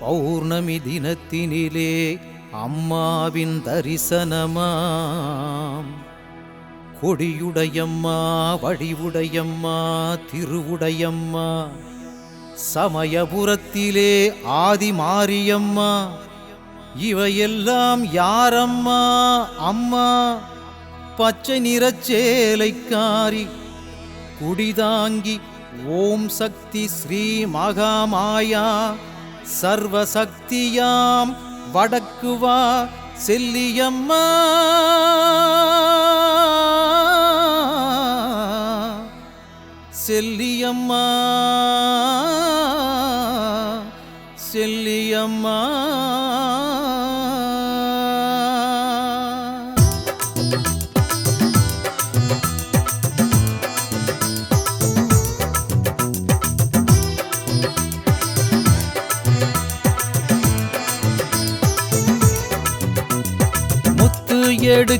பௌர்ணமி தினத்தினிலே அம்மாவின் தரிசனமாம். கொடியுடையம்மா வடிவுடையம்மா திருவுடையம்மா சமயபுரத்திலே ஆதி மாரியம்மா இவையெல்லாம் யாரம்மா அம்மா? பச்சை நிறச்சேலைக்காரி குடிதாங்கி ஓம் சக்தி ஸ்ரீ மகாமாயா சர்வசக்தியாம் வடக்குவா செல்லியம்மா. செல்லியம்மா. செல்லியம்மா.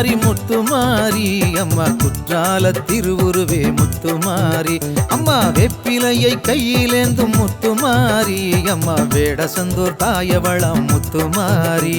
மாறி முத்து மாறி அம்மா குற்றால திருவுருவே முத்து மாறி அம்மா வெப்பிலையை கையிலேந்தும் முத்துமாரி அம்மா வேடசந்தூர் தாயவளம் முத்து மாறி.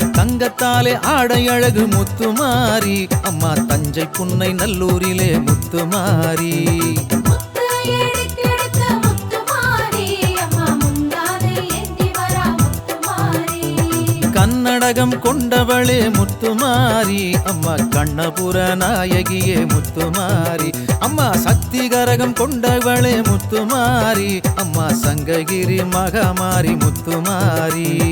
தங்கத்தாலே ஆடை அழகு முத்துமாரி. அம்மா தஞ்சை புன்னை நல்லூரிலே முத்துமாரி. கன்னடகம் கொண்டவளே முத்துமாரி. அம்மா கண்ணபுர நாயகியே முத்துமாரி. அம்மா சக்தி கரகம் கொண்டவளே முத்துமாரி. அம்மா சங்ககிரி மகமாரி முத்துமாரி.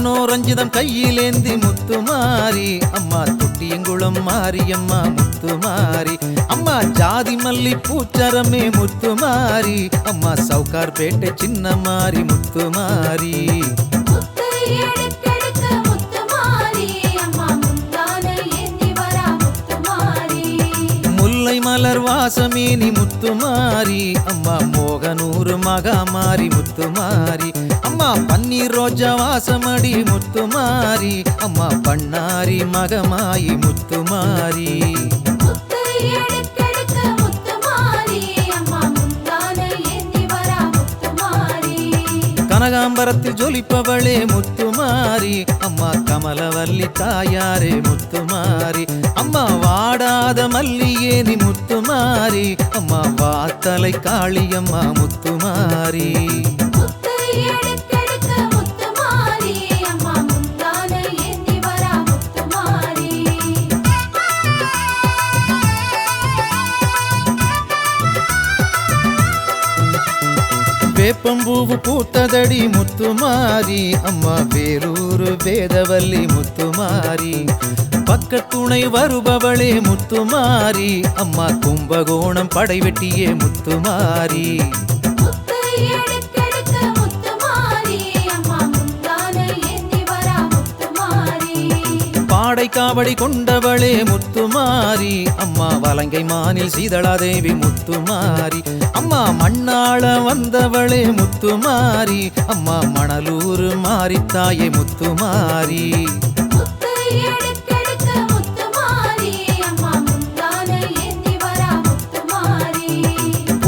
மனோரஞ்சிதம் கையிலேந்தி முத்துமாரி அம்மா தொட்டியங்குளம் மாரியம்மா முத்துமாரி அம்மா ஜாதி மல்லி பூச்சரமே முத்துமாரி அம்மா சவுகார்பேட்டை சின்னமாரி முத்துமாரி முத்து எடுக்கெடுக்க முத்துமாரி அம்மா முந்தானை ஏந்தி வரா முத்துமாரி முல்லை மலர் வாசமேனி முத்துமாரி அம்மா மோகனூர் மகாமாரி முத்துமாரி அம்மா பன்னீர் ரோஜா வாசமடி முத்துமாரி அம்மா பண்ணாரி மகமாயி முத்துமாரி கனகாம்பரத்தில் ஜொலிப்பவளே முத்துமாரி அம்மா கமலவல்லி தாயாரே முத்துமாரி அம்மா வாடாத மல்லியேனி முத்துமாரி அம்மா வாத்தலை காளியம்மா முத்துமாரி வேப்பம்பூவு பூத்ததடி முத்துமாரி அம்மா வேலூர் வேதவல்லி முத்துமாரி பக்கத்துணை வருபவளே முத்துமாரி அம்மா கும்பகோணம் படைவெட்டியே முத்துமாரி பாடை காவடி கொண்டவளே முத்துமாரி. அம்மா வலங்கை மானில் சீதளாதேவி முத்துமாரி. அம்மா மண்ணாள வந்தவளே முத்துமாரி. அம்மா மணலூர் மாரித்தாயே முத்துமாரி.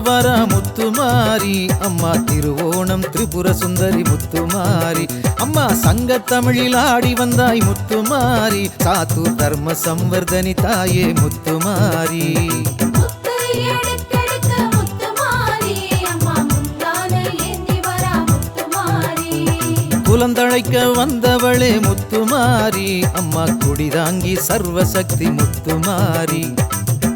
வர முத்துமாரி. அம்மா திருவோணம் திரிபுர சுந்தரி முத்துமாரி. அம்மா சங்க தமிழில் ஆடி வந்தாய் முத்துமாரி. சாத்தூர் தர்ம சம்வர்தனி தாயே முத்துமாரி. குலந்தழைக்க வந்தவளே முத்துமாரி. அம்மா குடிதாங்கி சர்வசக்தி முத்துமாரி.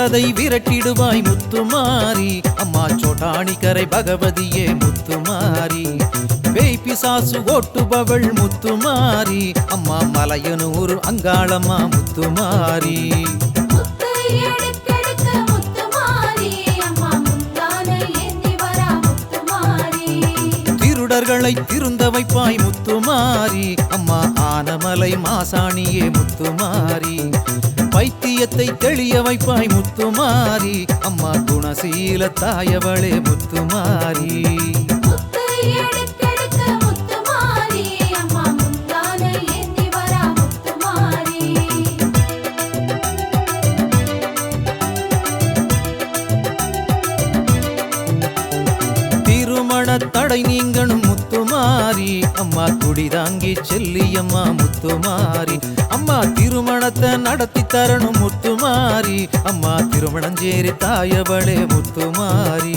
ஏவலதை விரட்டிடுவாய் முத்துமாரி. அம்மா சோட்டாணிக்கரை பகவதியே முத்துமாரி. பேய் பிசாசு ஓட்டுபவள் முத்துமாரி. அம்மா மலையனூர் அங்காளம்மா முத்துமாரி. முத்து திருடர்களை திருந்த வைப்பாய் முத்துமாரி அம்மா ஆனமலை மாசாணியே முத்துமாரி பைத்தியத்தை தெளிய வைப்பாய் முத்துமாரி அம்மா குணசீல தாயவளே முத்துமாரி முத்து எடுக்கெடுக்க அம்மா குடிதாங்கி செல்லியம்மா முத்துமாரி அம்மா திருமணத்தை நடத்தி தரணும் முத்துமாரி அம்மா திருமணம் சேரி தாயவளே முத்துமாரி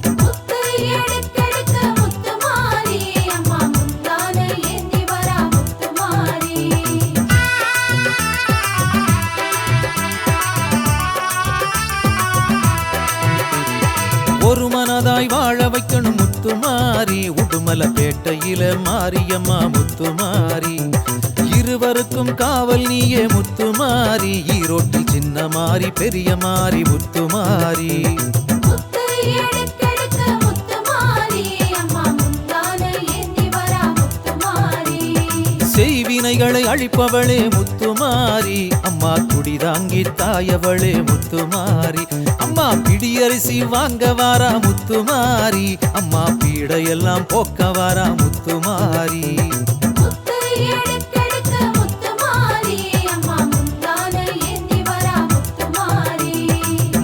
உடுமல பேட்டையில மாரியம்மா முத்துமாரி இருவருக்கும் காவல் நீயே முத்துமாரி ஈரோட்டில் சின்ன மாறி பெரிய மாறி முத்துமாரி செய்வினைகளை அழிப்பவளே முத்துமாரி அம்மா குடிதாங்கி தாயவளே முத்துமாரி அம்மா பிடியரிசி வாங்க வாரா முத்துமாரி அம்மா பீடையெல்லாம் போக்க வாரா முத்துமாரி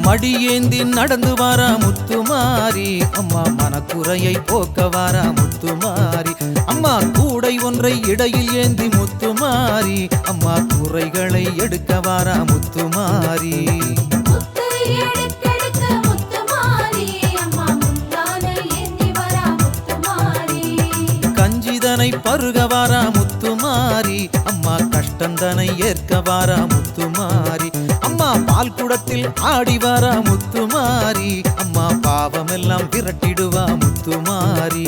மடியேந்தி நடந்து வாரா முத்துமாரி அம்மா மனக்குறையை போக்க வாரா முத்துமாரி அம்மா கூடை ஒன்றை இடையில் ஏந்தி முத்துமாரி அம்மா குறைகளை எடுக்க வாரா முத்துமாரி கஞ்சிதனை பருக வாரா முத்துமாரி அம்மா கஷ்டந்தனை ஏற்க வாரா முத்துமாரி அம்மா பால் குடத்தில் ஆடி வாரா முத்துமாரி அம்மா பாவமெல்லாம் விரட்டிடுவா முத்துமாரி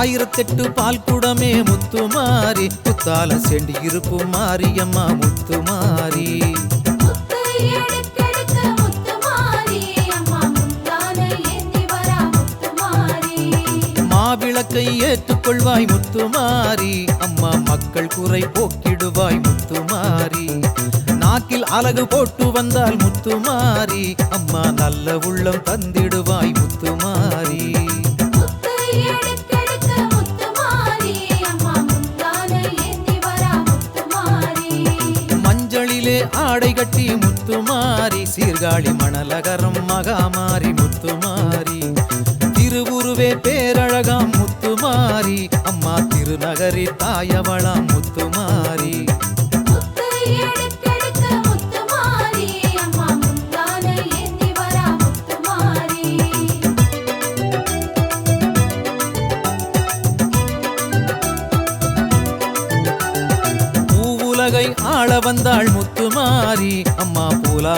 ஆயிரத்தெட்டு பால் குடமே முத்துமாரி புத்தால செண்டி இருப்பும் மாரியம்மா முத்துமாரி மாவிளக்கை ஏற்றுக்கொள்வாய் முத்துமாரி அம்மா மக்கள் குறை போக்கிடுவாய் முத்துமாரி நாக்கில் அழகு போட்டு வந்தால் முத்துமாரி அம்மா நல்ல உள்ளம் தந்திடுவாய் முத்துமாரி ஆடை கட்டி முத்துமாரி சீர்காழி மணலகரம் மகாமாரி முத்துமாரி திருவுருவே பேரழகாம் முத்துமாரி அம்மா திருநகரி தாயவளாம் முத்துமாரி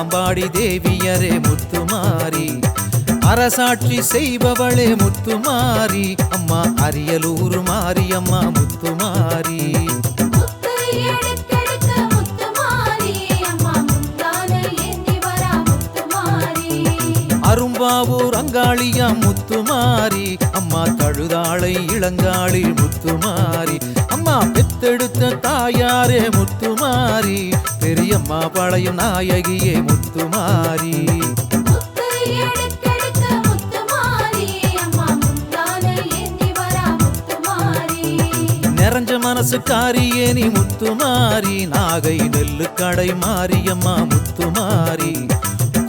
பூலாம்பாடி தேவியரே முத்துமாரி அரசாட்சி செய்பவளே முத்துமாரி அம்மா அரியலூர் முத்துமாரி அம்மா முத்துமாரி அரும்பாவூர் அங்காளியா முத்துமாரி அம்மா தழுதாளை இளங்காளி முத்துமாரி அம்மா பெத்தெடுத்த தாயாரே முத்துமாரி பெரியம்மா பழையும் நாயகியே முத்துமாரி. நிறைஞ்ச மனசுக்காரியே நீ முத்துமாரி நாகை நெல்லு கடை மாரியம்மா முத்துமாரி.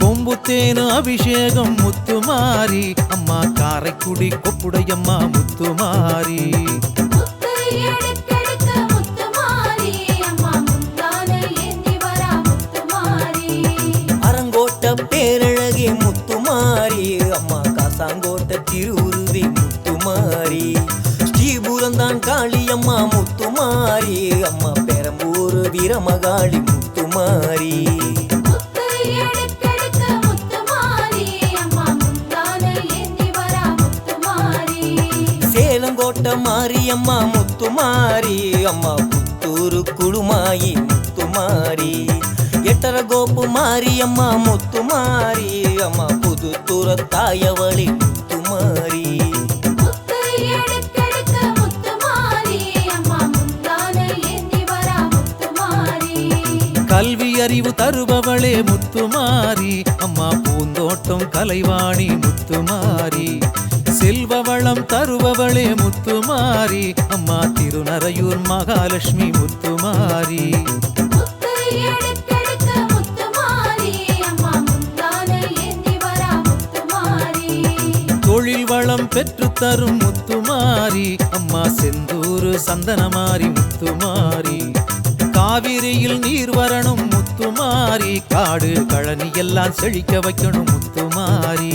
கொம்புத்தேனு அபிஷேகம் முத்துமாரி அம்மா காரைக்குடி கொப்புடையம்மா முத்துமாரி. திருவுருவே முத்துமாரி. ஸ்ரீபுரந்தான் காளியம்மா முத்துமாரி. அம்மா பெரம்பூர் வீரமகாளி முத்துமாரி. அம்மா முந்தானை ஏந்தி வரா முத்துமாரி. சேலங்கோ அரங்கோட்ட மாரியம்மா முத்துமாரி. அம்மா புத்தூரு குழுமாயி முத்துமாரி. எட்டர கோப்பு மாரியம்மா முத்துமாரி. அம்மா புது தாயவளி முத்துமாரி. கல்வி அறிவு தருபவளே முத்துமாரி. அம்மா பூந்தோட்டம் கலைவாணி முத்துமாரி. செல்வ வளம் தருபவளே முத்துமாரி. அம்மா திருநறையூர் மகாலட்சுமி முத்துமாரி. பெற்று தரும் முத்துமாரி அம்மா செந்தூரு சந்தனமாரி முத்துமாரி. காவிரியில் நீர் வரணும் முத்துமாரி காடு கழனி எல்லாம் செழிக்க வைக்கணும் முத்துமாரி.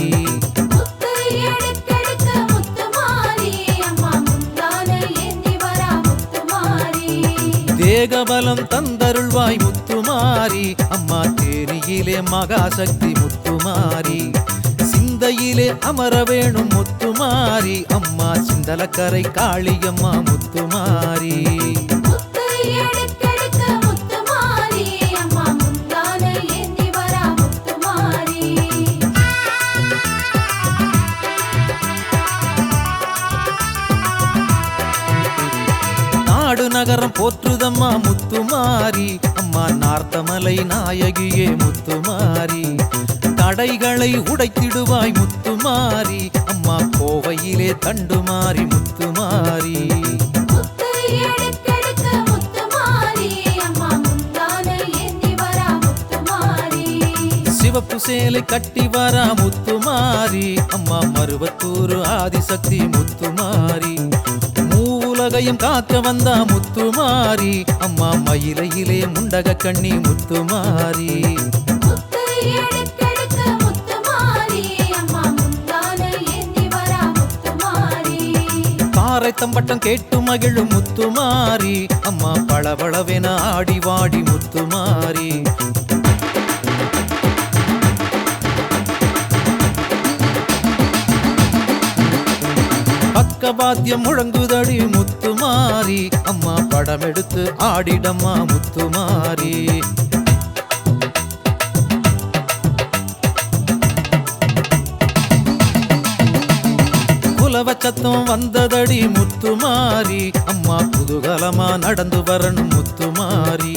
தேகபலம் தந்தருள்வாய் முத்துமாரி அம்மா தேனியிலே மகாசக்தி முத்துமாரி. சிந்தையிலே அமர வேணும் முத்துமாரி. அம்மா சிந்தலக்கரை காளியம்மா முத்துமாரி. நாடு நகரம் போற்றுதம்மா முத்துமாரி. அம்மா நார்த்தமலை நாயகியே முத்துமாரி. தடைகளை உடைத்திடுவாய் முத்துமாரி. அம்மா கோவையிலே வரா முத்துமாரி சிவப்பு சேலை கட்டி வரா முத்துமாரி அம்மா மருவத்தூர் ஆதிசக்தி முத்துமாரி மூவுலகையும் காக்க வந்தா முத்துமாரி அம்மா மயிலையிலே முண்டக கண்ணி முத்துமாரி பாறை தம்பட்டம் கேட்டு மகிழும் முத்துமாரி. அம்மா பளபளவென ஆடி வாடி முத்துமாரி. பக்கபாத்தியம் முழங்குதடி முத்துமாரி. அம்மா படம் எடுத்து ஆடிடம்மா முத்துமாரி. குலவ சத்தம் வந்ததடி முத்துமாரி அம்மா குதூகலமா நடந்து வரணும் முத்துமாரி